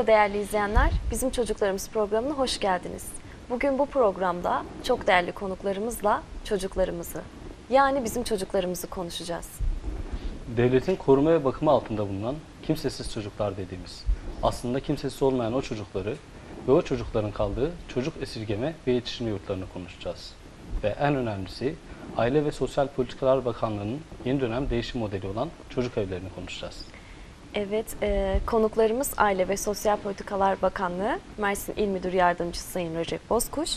Merhaba değerli izleyenler, Bizim Çocuklarımız programına hoş geldiniz. Bugün bu programda çok değerli konuklarımızla çocuklarımızı, yani bizim çocuklarımızı konuşacağız. Devletin koruma ve bakımı altında bulunan kimsesiz çocuklar dediğimiz, aslında kimsesiz olmayan o çocukları ve o çocukların kaldığı çocuk esirgeme ve yetiştirme yurtlarını konuşacağız. Ve en önemlisi Aile ve Sosyal Politikalar Bakanlığı'nın yeni dönem değişim modeli olan çocuk evlerini konuşacağız. Evet, e, konuklarımız Aile ve Sosyal Politikalar Bakanlığı, Mersin İl Müdür Yardımcısı Sayın Recep Bozkuş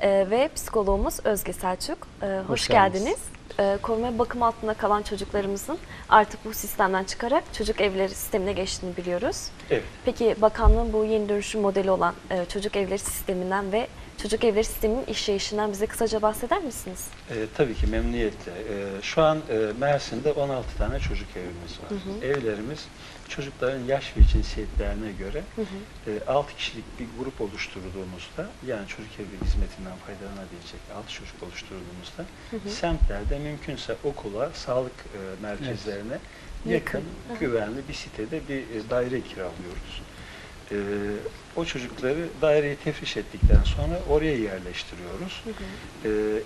e, ve psikoloğumuz Özge Selçuk. E, hoş, Hoş geldiniz. geldiniz. E, koruma bakım altında kalan çocuklarımızın artık bu sistemden çıkarak çocuk evleri sistemine geçtiğini biliyoruz. Evet. Peki bakanlığın bu yeni dönüşüm modeli olan e, çocuk evleri sisteminden ve çocuk evleri sisteminin işleyişinden bize kısaca bahseder misiniz? E, tabii ki memnuniyetle. E, şu an e, Mersin'de 16 tane çocuk evimiz var. Evlerimiz çocukların yaş ve cinsiyetlerine göre e, 6 kişilik bir grup oluşturduğumuzda yani çocuk evi hizmetinden faydalanabilecek 6 çocuk oluşturduğumuzda semtlerde mümkünse okula, sağlık e, merkezlerine Yakın. yakın, güvenli bir sitede bir e, daire kiralıyoruz. E, o çocukları daireye tefriş ettikten sonra oraya yerleştiriyoruz.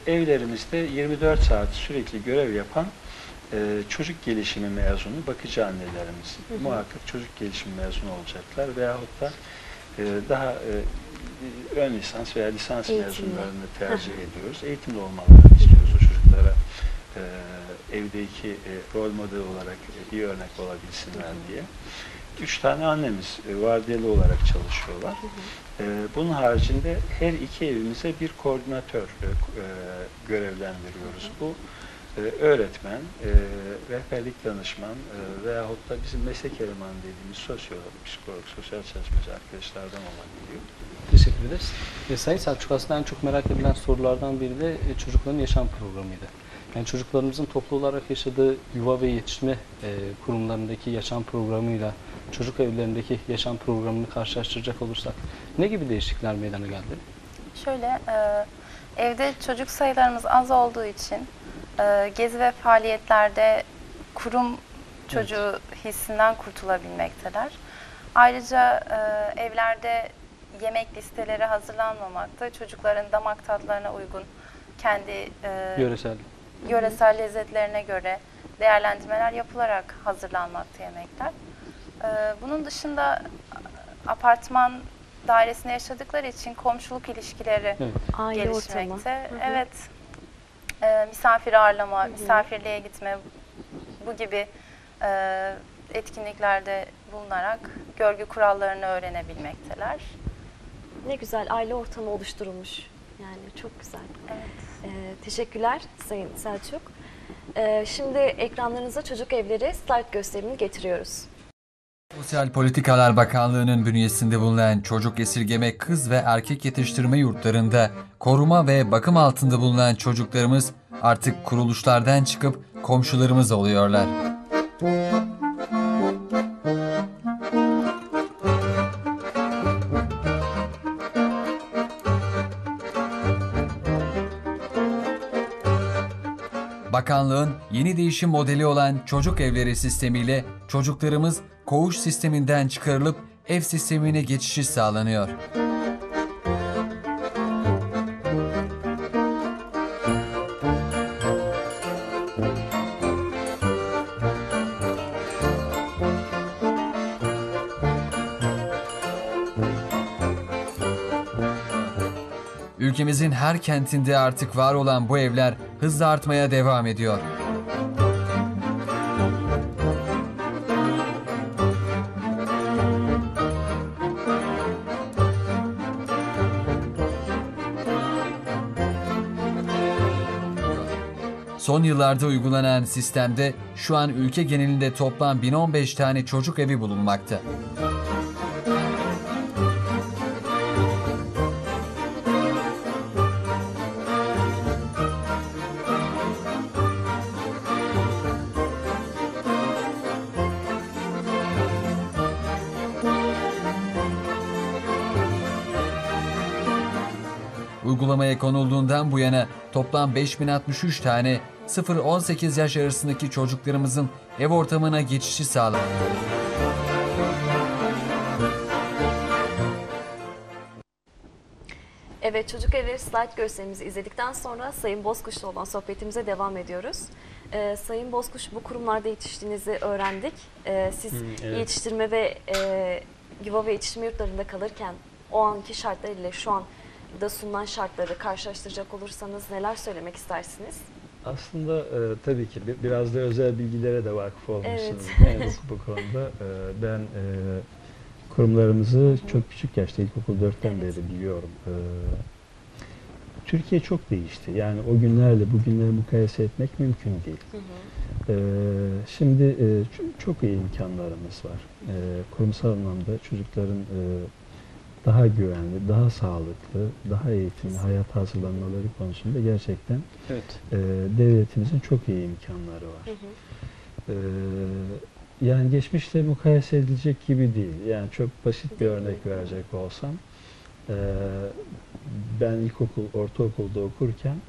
E, evlerimizde 24 saat sürekli görev yapan e, çocuk gelişimi mezunu bakıcı annelerimiz muhakkak çocuk gelişimi mezunu olacaklar veyahut da e, daha e, ön lisans veya lisans Eğitimli. mezunlarını tercih ediyoruz. Eğitimli olmalarını istiyoruz o çocuklara e, evdeki e, rol model olarak e, iyi örnek olabilsinler diye. Üç tane annemiz e, vardiyalı olarak çalışıyorlar. E, bunun haricinde her iki evimize bir koordinatör e, e, görevlendiriyoruz. Bu e, öğretmen, e, rehberlik danışman e, veyahut da bizim meslek elemanı dediğimiz sosyolog, psikolog, sosyal çalışmacı arkadaşlardan olabiliyor. Teşekkür ederiz. E, Sayın Selçuk aslında en çok merak edilen sorulardan biri de e, çocukların yaşam programıydı. Yani çocuklarımızın toplu olarak yaşadığı yuva ve yetişme e, kurumlarındaki yaşam programıyla çocuk evlerindeki yaşam programını karşılaştıracak olursak ne gibi değişiklikler meydana geldi? Şöyle, e, evde çocuk sayılarımız az olduğu için e, gezi ve faaliyetlerde kurum çocuğu hissinden kurtulabilmekteler. Ayrıca e, evlerde yemek listeleri hazırlanmamakta. Çocukların damak tatlarına uygun kendi e, Yöresel. Yöresel lezzetlerine göre değerlendirmeler yapılarak hazırlanmakta yemekler. Ee, bunun dışında apartman dairesinde yaşadıkları için komşuluk ilişkileri Evet. Aile ortamı. gelişmekte. Hı hı. Evet, Ee, misafir ağırlama, misafirliğe gitme bu gibi e, etkinliklerde bulunarak görgü kurallarını öğrenebilmekteler. Ne güzel aile ortamı oluşturulmuş. Yani çok güzel. Evet. Teşekkürler Sayın Selçuk. Ee, şimdi ekranlarınıza çocuk evleri slide gösterimini getiriyoruz. Sosyal Politikalar Bakanlığı'nın bünyesinde bulunan çocuk esirgeme kız ve erkek yetiştirme yurtlarında koruma ve bakım altında bulunan çocuklarımız artık kuruluşlardan çıkıp komşularımız oluyorlar. Bakanlığın yeni değişim modeli olan çocuk evleri sistemiyle çocuklarımız koğuş sisteminden çıkarılıp ev sistemine geçişi sağlanıyor. Ülkemizin her kentinde artık var olan bu evler hızla artmaya devam ediyor. Son yıllarda uygulanan sistemde şu an ülke genelinde toplam 1015 tane çocuk evi bulunmakta. Uygulamaya konulduğundan bu yana toplam 5063 tane 0-18 yaş arasındaki çocuklarımızın ev ortamına geçişi sağlandı. Evet çocuk evleri slide gösterimizi izledikten sonra Sayın Bozkuş'la olan sohbetimize devam ediyoruz. Ee, Sayın Bozkuş bu kurumlarda yetiştiğinizi öğrendik. Ee, siz hmm, evet. yetiştirme ve e, yuva ve yetiştirme yurtlarında kalırken o anki şartlarıyla şu an da sunulan şartları karşılaştıracak olursanız neler söylemek istersiniz? Aslında e, tabii ki bi- biraz da özel bilgilere de vakıf olmuşsunuz Evet. bu, bu konuda. E, ben e, kurumlarımızı çok küçük yaşta, ilkokul 4'ten Evet. beri biliyorum. E, Türkiye çok değişti. Yani o günlerle bugünleri mukayese etmek mümkün değil. Hı hı. Ee, şimdi e, çok iyi imkanlarımız var. Ee, kurumsal anlamda çocukların e, daha güvenli, daha sağlıklı, daha eğitimli hayat hazırlanmaları konusunda gerçekten Evet. e, devletimizin çok iyi imkanları var. Hı hı. Ee, yani geçmişle mukayese edilecek gibi değil. Yani çok basit bir örnek verecek olsam, e, ben ilkokul, ortaokulda okurken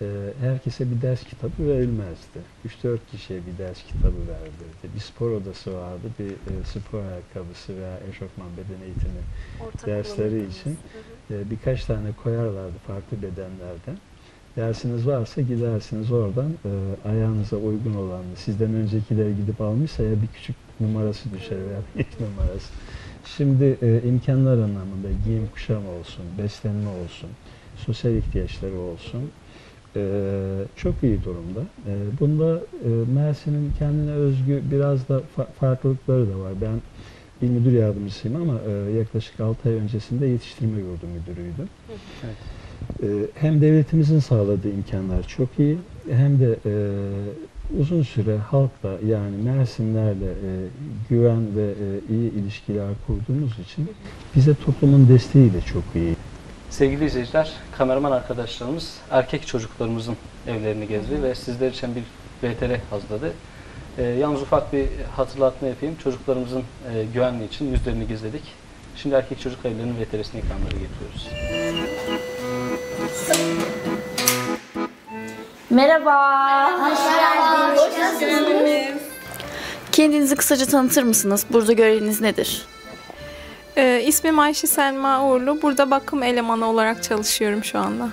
e, herkese bir ders kitabı verilmezdi. 3-4 kişiye bir ders kitabı verilirdi. Bir spor odası vardı, bir e, spor ayakkabısı veya eşofman beden eğitimi Ortak Dersleri için. E, birkaç tane koyarlardı farklı bedenlerden. Dersiniz varsa gidersiniz oradan e, ayağınıza uygun olanı, sizden öncekiler gidip almışsa ya bir küçük numarası düşer veya bir numarası. Şimdi e, imkanlar anlamında giyim kuşam olsun, beslenme olsun, sosyal ihtiyaçları olsun e, çok iyi durumda. E, bunda e, Mersin'in kendine özgü biraz da fa- farklılıkları da var. Ben il müdür yardımcısıyım ama e, yaklaşık 6 ay öncesinde yetiştirme yurdu müdürüydüm. Evet. E, hem devletimizin sağladığı imkanlar çok iyi hem de e, uzun süre halkla yani Mersinlerle e, güven ve e, iyi ilişkiler kurduğumuz için bize toplumun desteği de çok iyi. Sevgili izleyiciler, kameraman arkadaşlarımız erkek çocuklarımızın evlerini gezdi ve sizler için bir VTR hazırladı. Ee, yalnız ufak bir hatırlatma yapayım. Çocuklarımızın e, güvenliği için yüzlerini gizledik. Şimdi erkek çocuk evlerinin VTR'sini ekranlara getiriyoruz. Merhaba. Hoş geldiniz. Kendinizi kısaca tanıtır mısınız? Burada göreviniz nedir? Ee, ismim Ayşe Selma Uğurlu. Burada bakım elemanı olarak çalışıyorum şu anda.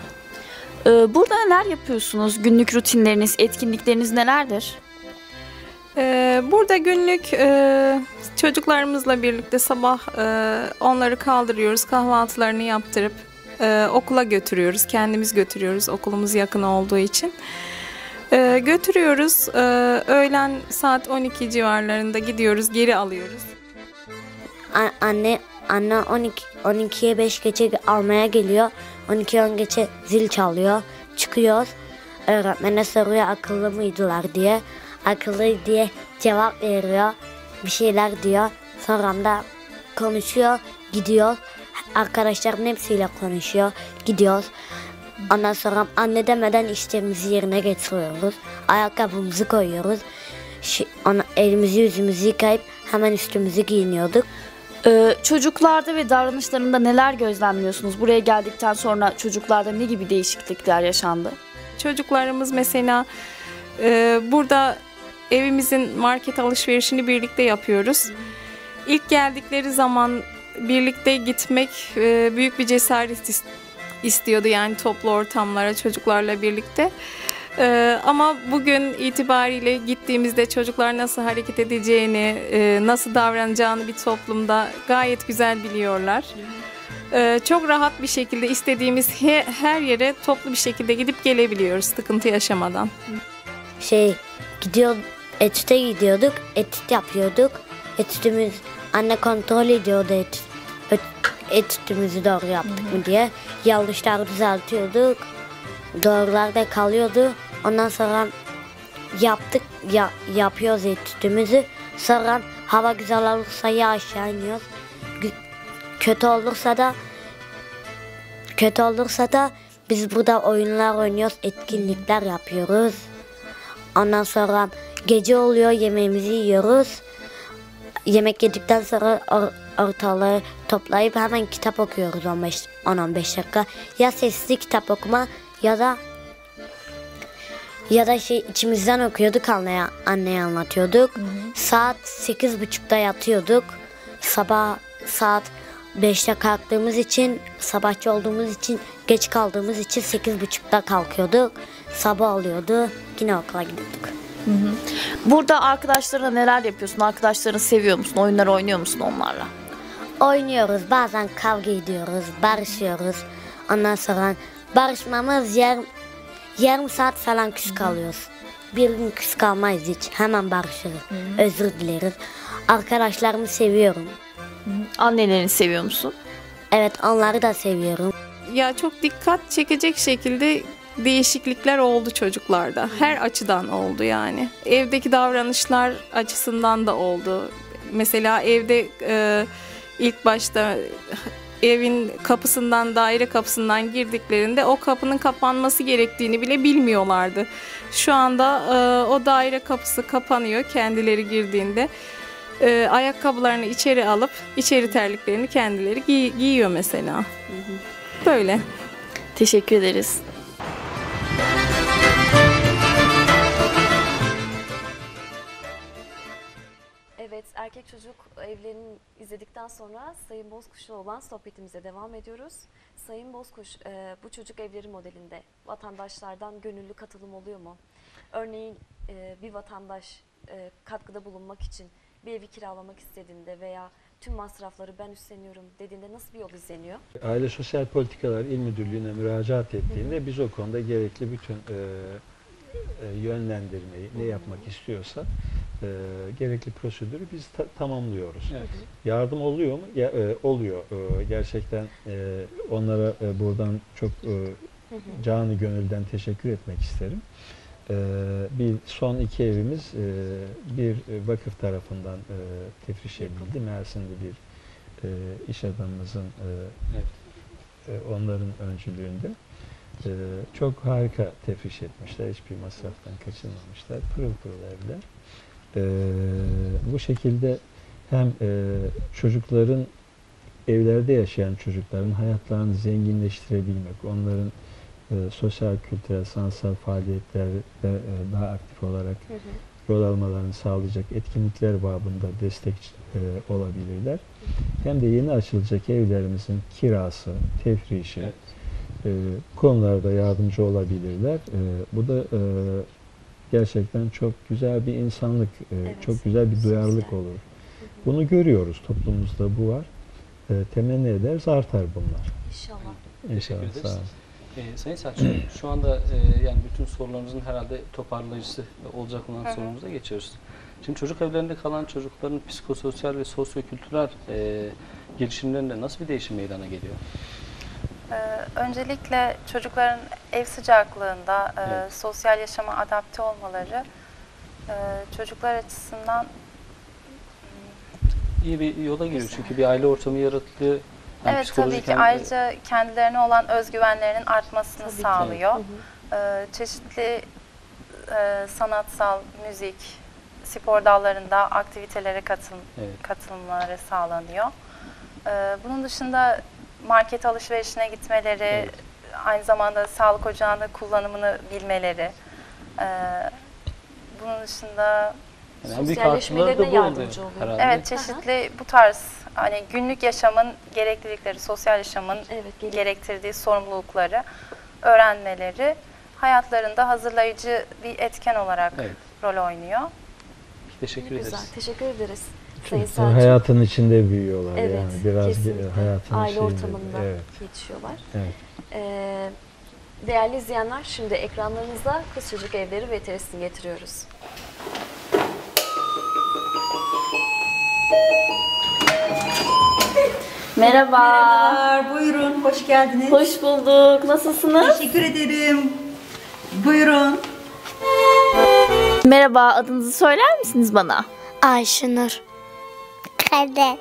Ee, burada neler yapıyorsunuz? Günlük rutinleriniz, etkinlikleriniz nelerdir? Ee, burada günlük e, çocuklarımızla birlikte sabah e, onları kaldırıyoruz, kahvaltılarını yaptırıp e, okula götürüyoruz. Kendimiz götürüyoruz okulumuz yakın olduğu için. E, götürüyoruz. E, öğlen saat 12 civarlarında gidiyoruz, geri alıyoruz. Anne anne 12 12'ye 5 geçe almaya geliyor. 12 10 geçe zil çalıyor. Çıkıyoruz. Öğretmene soruyor akıllı mıydılar diye. Akıllı diye cevap veriyor. Bir şeyler diyor. Sonra da konuşuyor. Gidiyor. Arkadaşların hepsiyle konuşuyor. Gidiyoruz. Ondan sonra anne demeden işlerimizi yerine getiriyoruz. Ayakkabımızı koyuyoruz. Ona, elimizi yüzümüzü yıkayıp hemen üstümüzü giyiniyorduk. Ee, çocuklarda ve davranışlarında neler gözlemliyorsunuz? Buraya geldikten sonra çocuklarda ne gibi değişiklikler yaşandı? Çocuklarımız mesela e, burada evimizin market alışverişini birlikte yapıyoruz. İlk geldikleri zaman birlikte gitmek e, büyük bir cesaret is- istiyordu yani toplu ortamlara çocuklarla birlikte. E, ama bugün itibariyle gittiğimizde çocuklar nasıl hareket edeceğini, e, nasıl davranacağını bir toplumda gayet güzel biliyorlar. E, çok rahat bir şekilde istediğimiz he- her yere toplu bir şekilde gidip gelebiliyoruz sıkıntı yaşamadan. Şey gidiyor etüte gidiyorduk. Etüt yapıyorduk. Etütümüz anne kontrol ediyordu etüt, etütümüzü doğru yaptık mı diye. Yanlışlar düzeltiyorduk. Doğrularda kalıyordu. Ondan sonra yaptık ya, yapıyoruz etütümüzü. Sonra hava güzel olursa ya aşağı iniyoruz. Kötü olursa da kötü olursa da biz burada oyunlar oynuyoruz, etkinlikler yapıyoruz. Ondan sonra gece oluyor, yemeğimizi yiyoruz. Yemek yedikten sonra or- ortalığı toplayıp hemen kitap okuyoruz 15 10-15 dakika. Ya sesli kitap okuma ya da ya da şey içimizden okuyorduk anneye, anneye anlatıyorduk. Saat sekiz buçukta yatıyorduk. Sabah saat 5'te kalktığımız için, sabahçı olduğumuz için, geç kaldığımız için 8.30'da kalkıyorduk. Sabah oluyordu, yine okula gidiyorduk. Burada arkadaşlarına neler yapıyorsun? Arkadaşlarını seviyor musun? Oyunlar oynuyor musun onlarla? Oynuyoruz, bazen kavga ediyoruz, barışıyoruz. Ondan sonra barışmamız yarım, yarım saat falan küs kalıyoruz. Bir gün küs kalmayız hiç, hemen barışırız, özür dileriz. Arkadaşlarımı seviyorum. Annelerini seviyor musun? Evet, onları da seviyorum. Ya çok dikkat çekecek şekilde değişiklikler oldu çocuklarda. Her açıdan oldu yani. Evdeki davranışlar açısından da oldu. Mesela evde e, ilk başta evin kapısından daire kapısından girdiklerinde o kapının kapanması gerektiğini bile bilmiyorlardı. Şu anda e, o daire kapısı kapanıyor kendileri girdiğinde. E, ayakkabılarını içeri alıp içeri terliklerini kendileri giy- giyiyor mesela. Böyle. Teşekkür ederiz. Evet, erkek çocuk evlerini izledikten sonra Sayın Bozkuş'la olan sohbetimize devam ediyoruz. Sayın Bozkuş, e, bu çocuk evleri modelinde vatandaşlardan gönüllü katılım oluyor mu? Örneğin e, bir vatandaş e, katkıda bulunmak için bir evi kiralamak istediğinde veya tüm masrafları ben üstleniyorum dediğinde nasıl bir yol izleniyor? Aile Sosyal Politikalar İl Müdürlüğü'ne müracaat ettiğinde biz o konuda gerekli bütün e, e, yönlendirmeyi ne yapmak istiyorsa e, gerekli prosedürü biz ta- tamamlıyoruz. Evet. Yardım oluyor mu? Ya, e, oluyor. E, gerçekten e, onlara e, buradan çok e, canı gönülden teşekkür etmek isterim. E, bir son iki evimiz e, bir vakıf tarafından e, tefriş edildi. Mersin'de bir e, iş adamımızın e, Evet. e, onların öncülüğünde. E, çok harika tefriş etmişler. Hiçbir masraftan kaçınmamışlar. Pırıl pırıl evler. E, bu şekilde hem e, çocukların evlerde yaşayan çocukların hayatlarını zenginleştirebilmek, onların e, sosyal, kültürel, sanatsal faaliyetlerde e, daha aktif olarak rol almalarını sağlayacak etkinlikler babında destek e, olabilirler. Hem de yeni açılacak evlerimizin kirası, tefrişi Evet. e, konularda yardımcı olabilirler. E, bu da e, gerçekten çok güzel bir insanlık, e, Evet, çok güzel bir duyarlılık olur. Bunu görüyoruz toplumumuzda bu var. E, temenni ederiz artar bunlar. İnşallah. İnşallah. Teşekkür Sağ olun. Ee, Sayın Selçuk, şu anda e, yani bütün sorularımızın herhalde toparlayıcısı olacak olan hı. sorumuza geçiyoruz. Şimdi çocuk evlerinde kalan çocukların psikososyal ve sosyokültürel e, gelişimlerinde nasıl bir değişim meydana geliyor? Ee, öncelikle çocukların ev sıcaklığında e, Evet. sosyal yaşama adapte olmaları e, çocuklar açısından İyi bir yola giriyor çünkü bir aile ortamı yaratılıyor. Hem evet tabii psikolojik ki hem ayrıca kendilerine olan özgüvenlerinin artmasını Tabii ki. sağlıyor. Hı hı. Ee, çeşitli e, sanatsal, müzik, spor dallarında aktivitelere katıl, Evet. katılımları sağlanıyor. Ee, bunun dışında market alışverişine gitmeleri, Evet. aynı zamanda sağlık ocağında kullanımını bilmeleri. Ee, bunun dışında Yani Sosyalleşmelerine yardımcı oluyor herhalde. evet çeşitli bu tarz hani günlük yaşamın gereklilikleri, sosyal yaşamın Evet, gerektirdiği sorumlulukları öğrenmeleri hayatlarında hazırlayıcı bir etken olarak Evet. rol oynuyor. Teşekkür Ne ederiz. güzel. Teşekkür ederiz. Selçuk. hayatın içinde büyüyorlar Evet, yani biraz kesinlikle. hayatın Aile ortamında Evet, yetişiyorlar. evet. Ee, değerli izleyenler şimdi ekranlarınızda Kız Çocuk Evleri VTR'sini getiriyoruz. Merhaba. Merhabalar, buyurun, hoş geldiniz. Hoş bulduk. Nasılsınız? Teşekkür ederim. Buyurun. Merhaba. Adınızı söyler misiniz bana? Ayşenur. Kader.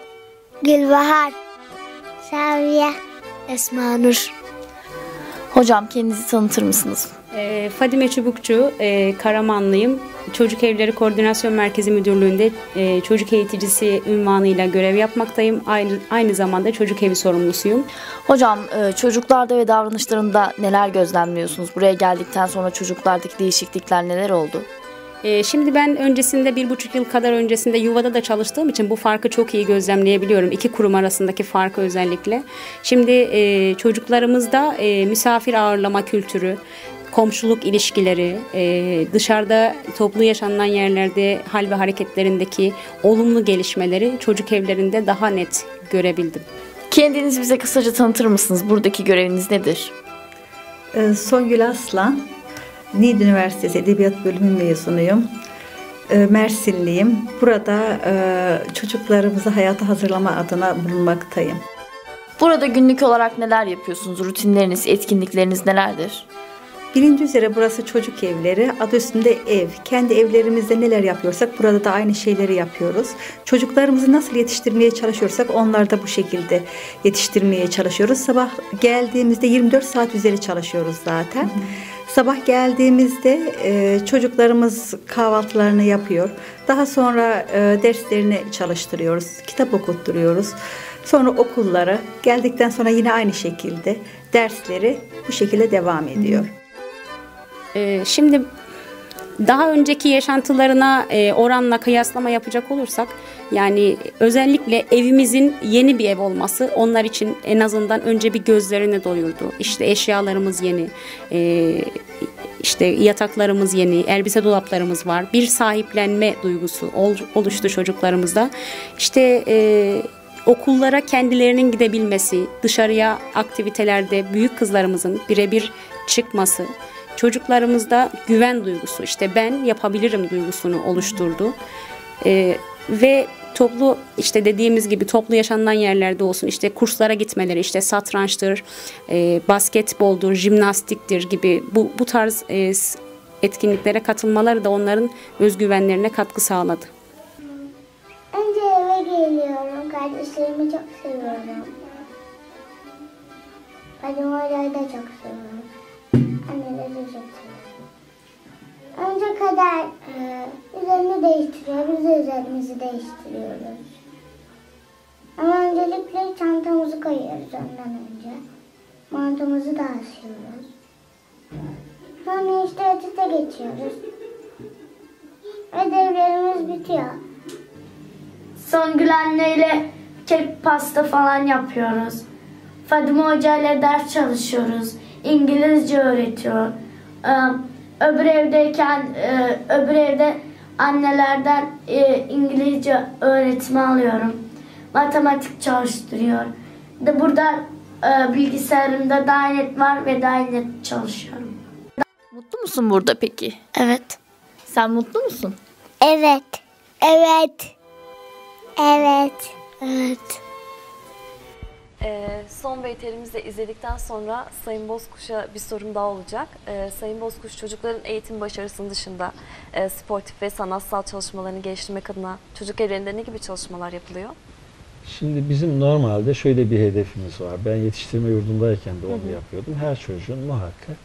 Gülbahar. Saviye. Esma Nur. Hocam kendinizi tanıtır mısınız? Ee, Fadime Çubukçu, e, Karamanlıyım. Çocuk Evleri Koordinasyon Merkezi Müdürlüğü'nde e, çocuk eğiticisi ünvanıyla görev yapmaktayım. Aynı, aynı zamanda çocuk evi sorumlusuyum. Hocam e, çocuklarda ve davranışlarında neler gözlemliyorsunuz? Buraya geldikten sonra çocuklardaki değişiklikler neler oldu? Ee, şimdi ben öncesinde bir buçuk yıl kadar öncesinde yuvada da çalıştığım için bu farkı çok iyi gözlemleyebiliyorum. İki kurum arasındaki farkı özellikle. Şimdi e, çocuklarımızda e, misafir ağırlama kültürü, komşuluk ilişkileri, e, dışarıda toplu yaşanılan yerlerde hal ve hareketlerindeki olumlu gelişmeleri çocuk evlerinde daha net görebildim. Kendinizi bize kısaca tanıtır mısınız? Buradaki göreviniz nedir? Ee, Songül Aslan, Niğde Üniversitesi Edebiyat Bölümü mezunuyum. Ee, Mersinliyim. Burada e, çocuklarımızı hayata hazırlama adına bulunmaktayım. Burada günlük olarak neler yapıyorsunuz? Rutinleriniz, etkinlikleriniz nelerdir? Bilindiği üzere burası çocuk evleri. Adı üstünde ev. Kendi evlerimizde neler yapıyorsak burada da aynı şeyleri yapıyoruz. Çocuklarımızı nasıl yetiştirmeye çalışıyorsak onlar da bu şekilde yetiştirmeye çalışıyoruz. Sabah geldiğimizde 24 saat üzeri çalışıyoruz zaten. Sabah geldiğimizde e, çocuklarımız kahvaltılarını yapıyor. Daha sonra e, derslerini çalıştırıyoruz. Kitap okutturuyoruz. Sonra okulları geldikten sonra yine aynı şekilde dersleri bu şekilde devam ediyor. Ee, şimdi daha önceki yaşantılarına e, oranla kıyaslama yapacak olursak yani özellikle evimizin yeni bir ev olması onlar için en azından önce bir gözlerini doyurdu. İşte eşyalarımız yeni, e, işte yataklarımız yeni, elbise dolaplarımız var. Bir sahiplenme duygusu ol- oluştu çocuklarımızda. İşte e, okullara kendilerinin gidebilmesi, dışarıya aktivitelerde büyük kızlarımızın birebir çıkması, çocuklarımızda güven duygusu, işte ben yapabilirim duygusunu oluşturdu. Ee, ve toplu işte dediğimiz gibi toplu yaşanılan yerlerde olsun işte kurslara gitmeleri işte satrançtır, e, basketboldur, jimnastiktir gibi bu, bu tarz e, etkinliklere katılmaları da onların özgüvenlerine katkı sağladı. Önce eve geliyorum. Kardeşlerimi çok seviyorum. Hoca'yı da çok seviyorum. Kader e, üzerini değiştiriyor. Biz de üzerimizi değiştiriyoruz. Ama öncelikle çantamızı koyuyoruz ondan önce. Mantımızı da asıyoruz. Sonra işte etüte geçiyoruz. Ödevlerimiz bitiyor. Songül anneyle kek pasta falan yapıyoruz. Fadime Hoca ile ders çalışıyoruz. İngilizce öğretiyor. Ee, Öbür evdeyken e, öbür evde annelerden e, İngilizce öğretimi alıyorum. Matematik çalıştırıyor. De burada e, bilgisayarımda Dynet var ve Dynet çalışıyorum. Mutlu musun burada peki? Evet. Sen mutlu musun? Evet. Evet. Evet. Evet. Ee, son beyterimizi de izledikten sonra Sayın Bozkuş'a bir sorum daha olacak. Ee, Sayın Bozkuş çocukların eğitim başarısının dışında e, sportif ve sanatsal çalışmalarını geliştirmek adına çocuk evlerinde ne gibi çalışmalar yapılıyor? Şimdi bizim normalde şöyle bir hedefimiz var. Ben yetiştirme yurdundayken de onu yapıyordum. Her çocuğun muhakkak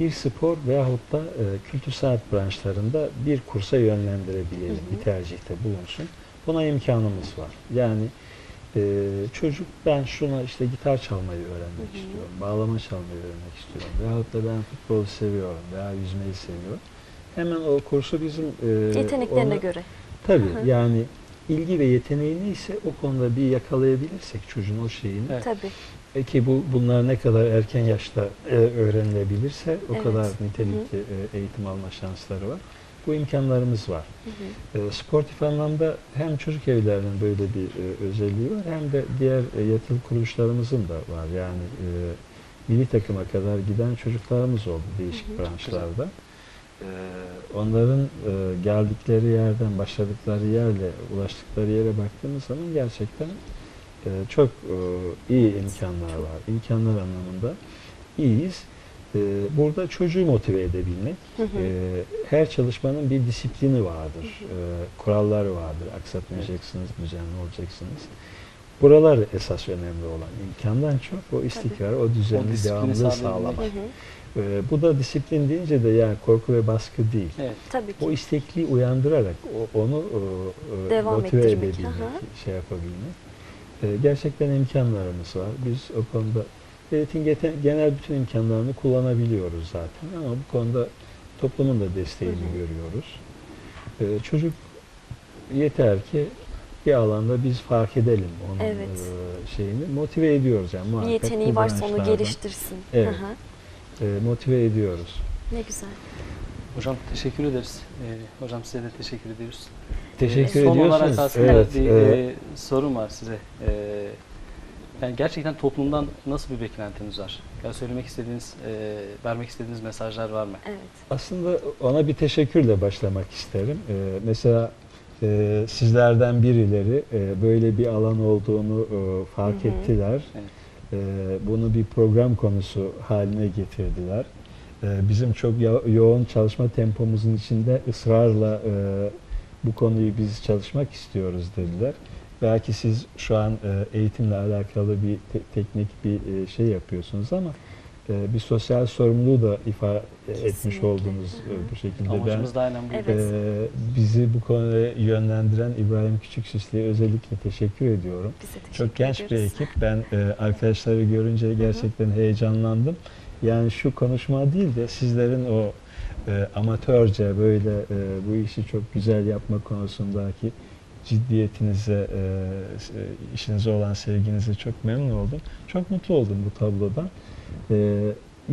bir spor veyahut da e, kültür sanat branşlarında bir kursa yönlendirebilelim, bir tercihte bulunsun. Buna imkanımız var. Yani e, çocuk ben şuna işte gitar çalmayı öğrenmek istiyorum, bağlama çalmayı öğrenmek istiyorum veyahut da ben futbolu seviyorum veya yüzmeyi seviyorum. Hemen o kursu bizim e, Yeteneklerine ona- göre. Tabii Hı hı. yani ilgi ve yeteneği neyse o konuda bir yakalayabilirsek çocuğun o şeyini Tabii. e ki bu bunlar ne kadar erken yaşta e, öğrenilebilirse o Evet. kadar nitelikli e, eğitim alma şansları var. Bu imkanlarımız var. Hı hı. E, sportif anlamda hem çocuk evlerinin böyle bir e, özelliği var hem de diğer e, yatılı kuruluşlarımızın da var. Yani e, milli takıma kadar giden çocuklarımız oldu değişik branşlarda. E, onların e, geldikleri yerden, başladıkları yerle ulaştıkları yere baktığımız zaman gerçekten e, çok e, iyi imkanlar var. İmkanlar anlamında iyiyiz. E, burada çocuğu motive edebilmek, Hı hı. e, her çalışmanın bir disiplini vardır, e, kuralları vardır. Aksatmayacaksınız, düzenli olacaksınız. Buralar esas önemli olan. imkandan çok o istikrar, o O düzenli disiplini devamlılığı sağlamak. Hı hı. E, bu da disiplin deyince de yani korku ve baskı değil. Evet. Tabii ki. O istekliyi uyandırarak o- onu e, Devam motive ettirmek, edebilmek, aha. şey yapabilmek. E, gerçekten imkanlarımız var. Biz o konuda devletin genel bütün imkanlarını kullanabiliyoruz zaten ama bu konuda toplumun da desteğini görüyoruz. E, çocuk yeter ki bir alanda biz fark edelim onun Evet. e, şeyini. Motive ediyoruz yani Bir muhakkak yeteneği varsa onu geliştirsin. Evet. Hı hı. e, motive ediyoruz. Ne güzel. Hocam teşekkür ederiz. Ee, hocam size de teşekkür ediyoruz. Teşekkür Ee, Son olarak ediyorsunuz. aslında Evet, bir e, e, sorum var size. Ee, yani gerçekten toplumdan nasıl bir beklentiniz var? Ya söylemek istediğiniz, e, vermek istediğiniz mesajlar var mı? Evet. Aslında ona bir teşekkürle başlamak isterim. Ee, mesela e, sizlerden birileri e, böyle bir alan olduğunu e, fark Hı hı. ettiler. Evet. E, bunu bir program konusu haline getirdiler. E, bizim çok yo- yoğun çalışma tempomuzun içinde ısrarla e, bu konuyu biz çalışmak istiyoruz dediler. Belki siz şu an e, eğitimle alakalı bir te- teknik bir e, şey yapıyorsunuz ama e, bir sosyal sorumluluğu da ifade etmiş Kesinlikle. oldunuz e, Hı hı. bu şekilde. Amacımız da aynen bu. Evet. Ee, bizi bu konuya yönlendiren İbrahim Küçüksüslu'ya özellikle teşekkür ediyorum. Biz de teşekkür Çok genç ediyoruz. bir ekip. Ben e, arkadaşları görünce gerçekten heyecanlandım. Yani şu konuşma değil de sizlerin o e, amatörce böyle e, bu işi çok güzel yapma konusundaki ciddiyetinize, e, e, işinize olan sevginize çok memnun oldum. Çok mutlu oldum bu tablodan. E,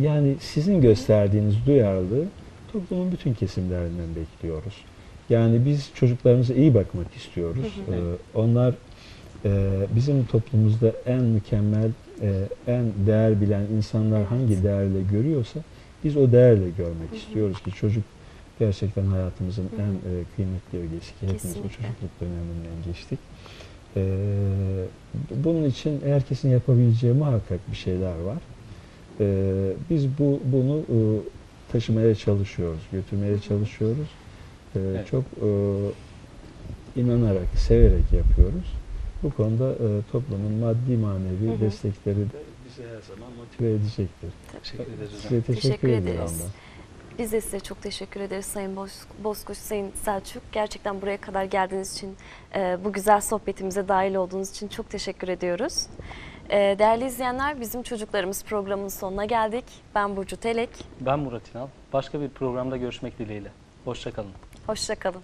yani sizin gösterdiğiniz duyarlılığı toplumun bütün kesimlerinden bekliyoruz. Yani biz çocuklarımıza iyi bakmak istiyoruz. Hı hı. E, onlar e, bizim toplumumuzda en mükemmel, e, en değer bilen insanlar hangi değerle görüyorsa biz o değerle görmek hı. istiyoruz ki çocuk gerçekten hayatımızın Hı hı. en e, kıymetli ögesi ki hepimiz Kesinlikle. çocukluk döneminden geçtik. E, bunun için herkesin yapabileceği muhakkak bir şeyler var. E, biz bu bunu e, taşımaya çalışıyoruz, götürmeye çalışıyoruz. E, Evet. Çok e, inanarak, severek yapıyoruz. Bu konuda e, toplumun maddi manevi Hı hı. destekleri de bizi her zaman motive edecektir. Teşekkür ederiz hocam. Size teşekkür, Teşekkür ederiz. Biz de size çok teşekkür ederiz Sayın Boz- Bozkuş, Sayın Selçuk. Gerçekten buraya kadar geldiğiniz için, e, bu güzel sohbetimize dahil olduğunuz için çok teşekkür ediyoruz. E, değerli izleyenler, bizim çocuklarımız programının sonuna geldik. Ben Burcu Telek. Ben Murat İnal. Başka bir programda görüşmek dileğiyle. Hoşçakalın. Hoşçakalın.